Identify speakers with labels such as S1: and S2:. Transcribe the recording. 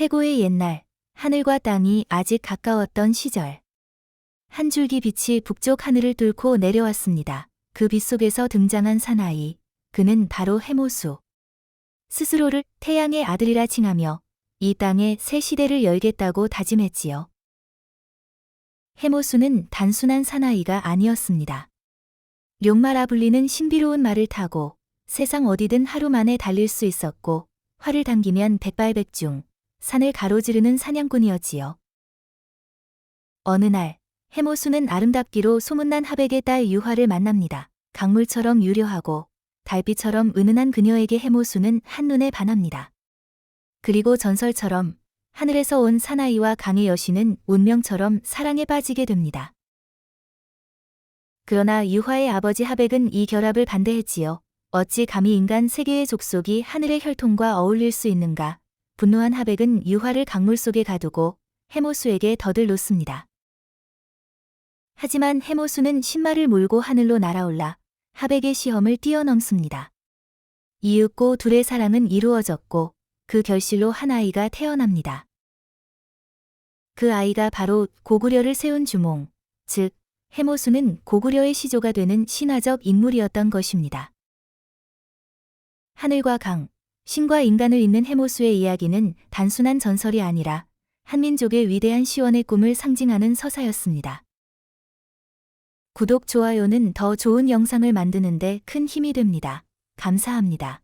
S1: 태고의 옛날, 하늘과 땅이 아직 가까웠던 시절. 한 줄기 빛이 북쪽 하늘을 뚫고 내려왔습니다. 그 빛 속에서 등장한 사나이. 그는 바로 해모수. 스스로를 태양의 아들이라 칭하며 이 땅에 새 시대를 열겠다고 다짐했지요. 해모수는 단순한 사나이가 아니었습니다. 룡마라 불리는 신비로운 말을 타고 세상 어디든 하루 만에 달릴 수 있었고 활을 당기면 백발백중 산을 가로지르는 사냥꾼이었지요. 어느 날 해모수는 아름답기로 소문난 하백의 딸 유화를 만납니다. 강물처럼 유려하고 달빛처럼 은은한 그녀에게 해모수는 한눈에 반합니다. 그리고 전설처럼 하늘에서 온 사나이와 강의 여신은 운명처럼 사랑에 빠지게 됩니다. 그러나 유화의 아버지 하백은 이 결합을 반대했지요. 어찌 감히 인간 세계의 족속이 하늘의 혈통과 어울릴 수 있는가. 분노한 하백은 유화를 강물 속에 가두고 해모수에게 덫을 놓습니다. 하지만 해모수는 신발을 몰고 하늘로 날아올라 하백의 시험을 뛰어넘습니다. 이윽고 둘의 사랑은 이루어졌고 그 결실로 한 아이가 태어납니다. 그 아이가 바로 고구려를 세운 주몽, 즉 해모수는 고구려의 시조가 되는 신화적 인물이었던 것입니다. 하늘과 강, 신과 인간을 잇는 해모수의 이야기는 단순한 전설이 아니라 한민족의 위대한 시원의 꿈을 상징하는 서사였습니다. 구독, 좋아요는 더 좋은 영상을 만드는데 큰 힘이 됩니다. 감사합니다.